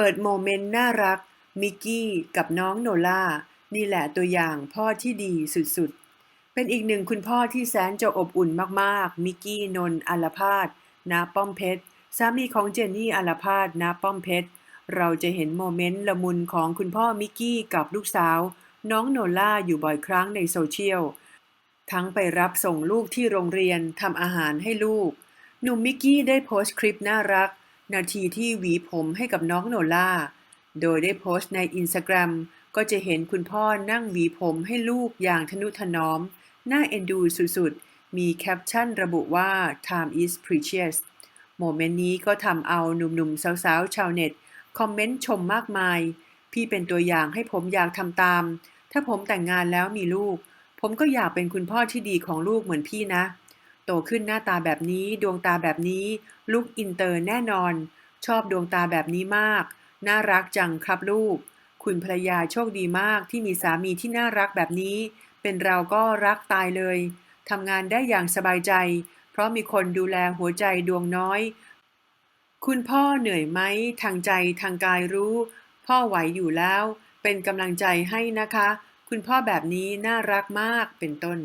เปิดโมเมนต์น่ารัก มิกกี้กับน้องโนล่า นี่แหละตัวอย่างพ่อที่ดีสุดๆ เป็นอีกหนึ่งคุณพ่อที่แสนจะอบอุ่นมากๆ มิกกี้นนอัลพาดณป้อมเพชรสามีของเจนนี่อัลพาดณป้อมเพชรเราจะเห็นโมเมนต์ละมุนของคุณพ่อมิกกี้กับลูกสาว น้องโนล่าอยู่บ่อยครั้งในโซเชียล ทั้งไปรับส่งลูกที่โรงเรียนทำอาหารให้ลูก หนุ่มมิกกี้ได้โพสต์คลิปน่ารัก นาทีที่หวีผมให้กับน้องโนล่า โดยได้โพสต์ในอินสตาแกรมก็จะเห็นคุณพ่อนั่งหวีผมให้ลูกอย่างทนุถนอม น่าเอ็นดูสุดๆ มีแคปชั่นระบุว่า time is precious โมเมนต์นี้ก็ทำเอาหนุ่มๆ สาวๆ ชาวเน็ต คอมเมนต์ชมมากมาย พี่เป็นตัวอย่างให้ผมอยากทำตาม ถ้าผมแต่งงานแล้วมีลูก ผมก็อยากเป็นคุณพ่อที่ดีของลูกเหมือนพี่นะ โตขึ้นหน้าตาแบบนี้ ดวงตาแบบนี้ลุกอินเตอร์แน่นอน ชอบดวงตาแบบนี้มาก น่ารักจังครับลูก คุณภรรยาโชคดีมากที่มีสามีที่น่ารักแบบนี้ เป็นเราก็รักตายเลยทำงานได้อย่างสบายใจ เพราะมีคนดูแลหัวใจดวงน้อย คุณพ่อเหนื่อยไหมทางใจทางกายรู้ พ่อไหวอยู่แล้ว เป็นกำลังใจให้นะคะ คุณพ่อแบบนี้น่ารักมากเป็นต้น